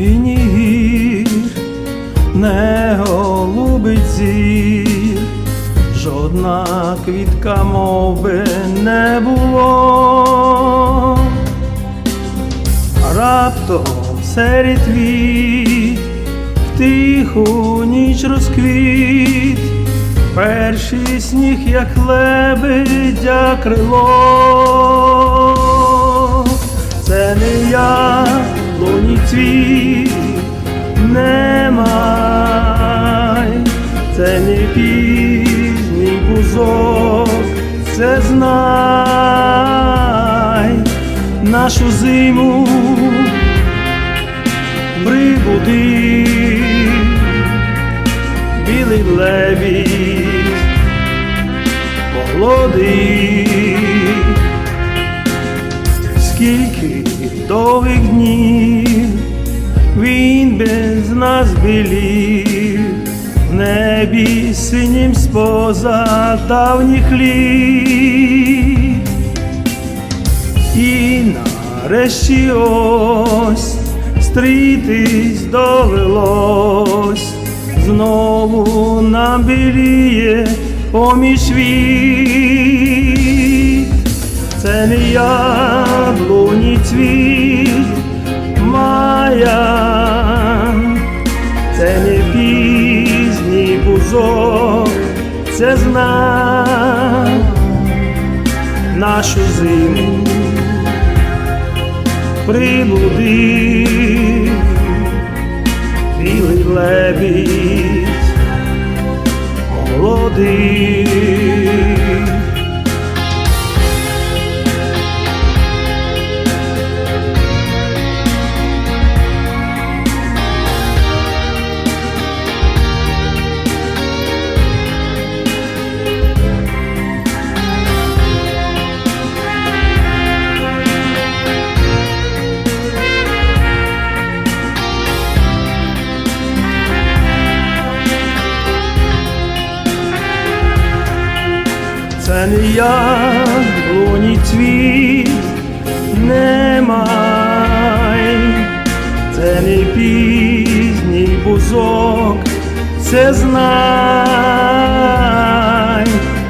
ні гір, не голубить зір, жодна квітка мов би, не було. Раптом серед твіт в тиху ніч розквіт, перший сніг, як лебедя крило, це не я, луні цвіт, це не пізній бузок, це знай нашу зиму. Прибуди, білий лебідь, молодий, скільки довгих днів він без нас білів, небі синім споза давніх літ. І нарешті ось стрітись довелось, знову нам біліє поміж віт. Це не яблуні цвіт, мая, пізній це знак нашу зиму прибудив білий лебідь молодий. Це не яблуні цвіт, немай, це не пізній бузок, це знай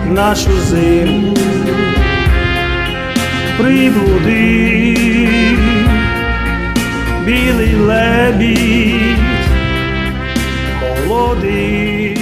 нашу зиму приблудив білий лебідь молодий.